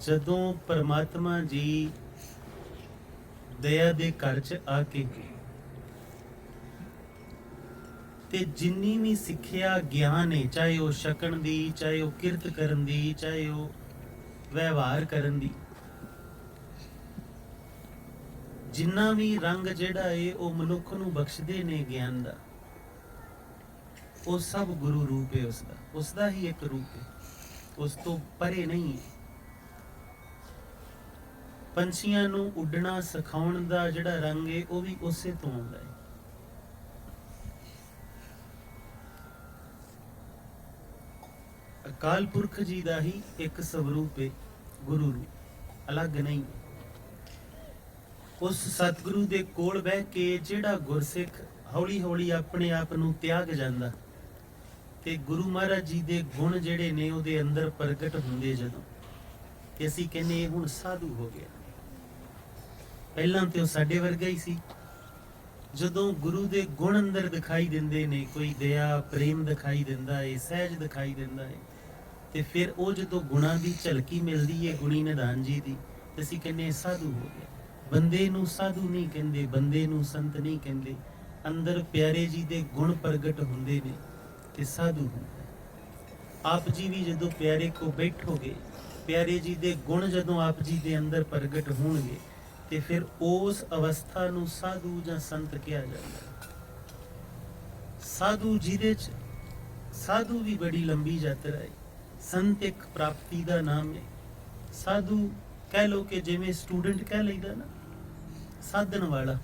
ਜਦੋਂ ਪਰਮਾਤਮਾ ਜੀ ਦਇਆ ਦੇ ਘਰ ਚ ਆ ਕੇ ਤੇ ਜਿੰਨੀ ਵੀ ਸਿੱਖਿਆ ਗਿਆਨ ਹੈ, ਚਾਹੇ ਉਹ ਛਕਣ ਦੀ, ਚਾਹੇ ਉਹ ਕਿਰਤ ਕਰਨ ਦੀ, ਚਾਹੇ ਉਹ ਵਿਵਹਾਰ ਕਰਨ ਦੀ, ਜਿੰਨਾ ਵੀ ਰੰਗ ਜਿਹੜਾ ਏ ਉਹ ਮਨੁੱਖ ਨੂੰ ਬਖਸ਼ਦੇ ਨੇ ਗਿਆਨ ਦਾ, ਉਹ ਸਭ ਗੁਰੂ ਰੂਪ ਹੈ ਉਸ ਦਾ ਉਸ ਦਾ ਹੀ ਇੱਕ ਰੂਪ ਹੈ। ਉਸ ਤੋਂ ਪਰੇ ਨਹੀਂ ਹੈ। ਪੰਛੀਆਂ ਨੂੰ ਉੱਡਣਾ, ਸਿਖਾਉਣ ਦਾ ਜਿਹੜਾ ਰੰਗ ਏ, ਉਹ ਵੀ ਉਸੇ ਤੋਂ ਆਉਂਦਾ ਹੈ ਅਕਾਲ ਪੁਰਖ ਜੀ ਦਾ ਹੀ ਇੱਕ ਸਵਰੂਪ ਹੈ ਗੁਰੂ ਰੂਪ ਅਲੱਗ ਨਹੀਂ। ਉਸ ਸਤਿਗੁਰੂ ਦੇ ਕੋਲ ਬਹਿ ਕੇ ਜਿਹੜਾ ਗੁਰਸਿੱਖ ਹੌਲੀ ਹੌਲੀ ਆਪਣੇ ਆਪ ਨੂੰ ਤਿਆਗ ਜਾਂਦਾ, ਤੇ ਗੁਰੂ ਮਹਾਰਾਜ ਜੀ ਦੇ ਗੁਣ ਜਿਹੜੇ ਨੇ, ਉਹਦੇ ਅੰਦਰ ਪ੍ਰਗਟ ਹੁੰਦੇ ਜਦੋਂ। ਤੇ ਅਸੀਂ ਕਹਿੰਦੇ ਹੁਣ ਸਾਧੂ ਹੋ ਗਿਆ। ਪਹਿਲਾਂ ਤੇ ਉਹ ਸਾਡੇ ਵਰਗਾ ਹੀ ਸੀ। ਜਦੋਂ ਗੁਰੂ ਦੇ ਗੁਣ ਅੰਦਰ ਦਿਖਾਈ ਦਿੰਦੇ ਨੇ, ਕੋਈ ਦਇਆ, ਪ੍ਰੇਮ ਦਿਖਾਈ ਦਿੰਦਾ ਏ, ਸਹਿਜ ਦਿਖਾਈ ਦਿੰਦਾ ਏ, ਤੇ ਫਿਰ ਉਹ ਜਦੋਂ ਗੁਣਾਂ ਦੀ ਝਲਕੀ ਮਿਲਦੀ ਏ, ਗੁਣੀ ਨਿਧਾਨ ਜੀ ਦੀ, ਤੇ ਅਸੀਂ ਕਹਿੰਦੇ ਸਾਧੂ ਹੋ ਗਿਆ ਬੰਦੇ ਨੂੰ ਸਾਧੂ ਨਹੀਂ ਕਹਿੰਦੇ, ਬੰਦੇ ਨੂੰ ਸੰਤ ਨਹੀਂ ਕਹਿੰਦੇ। ਅੰਦਰ ਪਿਆਰੇ ਜੀ ਦੇ ਗੁਣ ਪ੍ਰਗਟ ਹੁੰਦੇ ਨੇ, ਤੇ ਸਾਧੂ ਹੁੰਦਾ ਆਪ ਜੀ ਵੀ ਜਦੋਂ ਪਿਆਰੇ ਕੋ ਬੈਠੋਗੇ, ਪਿਆਰੇ ਜੀ ਦੇ ਗੁਣ ਜਦੋਂ ਆਪ ਜੀ ਦੇ ਅੰਦਰ ਪ੍ਰਗਟ ਹੋਣਗੇ ਤੇ ਫਿਰ ਉਸ ਅਵਸਥਾ ਨੂੰ ਸਾਧੂ ਜਾਂ ਸੰਤ ਕਿਹਾ ਜਾਂਦਾ ਸਾਧੂ ਜਿਹਦੇ ਚ, ਸਾਧੂ ਵੀ ਬੜੀ ਲੰਬੀ ਯਾਤਰਾ ਹੈ। ਸੰਤ ਇੱਕ ਪ੍ਰਾਪਤੀ ਦਾ ਨਾਮ ਹੈ। ਸਾਧੂ ਕਹਿ ਲੋ ਕਿ ਜਿਵੇਂ ਸਟੂਡੈਂਟ ਕਹਿ ਲਈਦਾ ਨਾ, ਸਾਧਨ ਵਾਲਾ।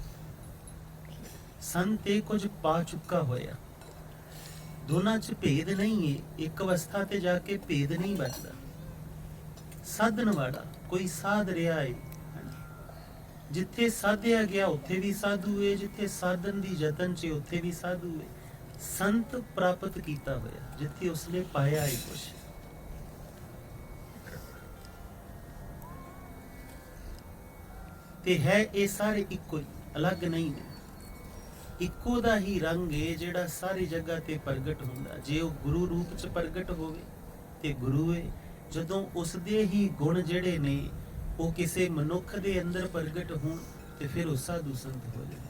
ਸੰਤ ਇਹ ਕੁਝ ਪਾ ਚੁੱਕਾ ਹੋਇਆ। ਦੋਨਾਂ 'ਚ ਭੇਦ ਨਹੀਂ ਹੈ। ਇੱਕ ਅਵਸਥਾ ਤੇ ਜਾ ਕੇ ਭੇਦ ਨਹੀਂ ਬਚਦਾ। ਸਾਧਨ ਵਾਲਾ, ਕੋਈ ਸਾਧ ਰਿਹਾ ਹੈ। ਜਿੱਥੇ ਸਾਧਿਆ ਗਿਆ, ਉੱਥੇ ਵੀ ਸਾਧੂ ਹੈ ਜਿੱਥੇ ਸਾਧਨ ਦੀ ਯਤਨ 'ਚ ਉੱਥੇ ਵੀ ਸਾਧੂ ਹੈ ਸੰਤ ਪ੍ਰਾਪਤ ਕੀਤਾ ਹੋਇਆ, ਜਿੱਥੇ ਉਸਨੇ ਪਾਇਆ ਹੈ ਕੁਝ ਤੇ ਹੈ ਇਹ ਸਾਰੇ ਇੱਕੋ ਹੀ, ਅਲੱਗ ਨਹੀਂ ਨੇ ਇੱਕੋ ਦਾ ਹੀ ਰੰਗ ਏ ਜਿਹੜਾ ਸਾਰੀ ਜਗ੍ਹਾ ਤੇ ਪ੍ਰਗਟ ਹੁੰਦਾ। ਜੇ ਉਹ ਗੁਰੂ ਰੂਪ ਚ ਪ੍ਰਗਟ ਹੋਵੇ ਤੇ ਗੁਰੂ ਏ, ਜਦੋਂ ਉਸ ਦੇ ਹੀ ਗੁਣ ਜਿਹੜੇ ਨੇ ਉਹ ਕਿਸੇ ਮਨੁੱਖ ਦੇ ਅੰਦਰ ਪ੍ਰਗਟ ਹੋਣ ਤੇ ਫਿਰ ਉਹ ਸਾਧੂ ਸੰਤ ਹੋ ਜਾਵੇ।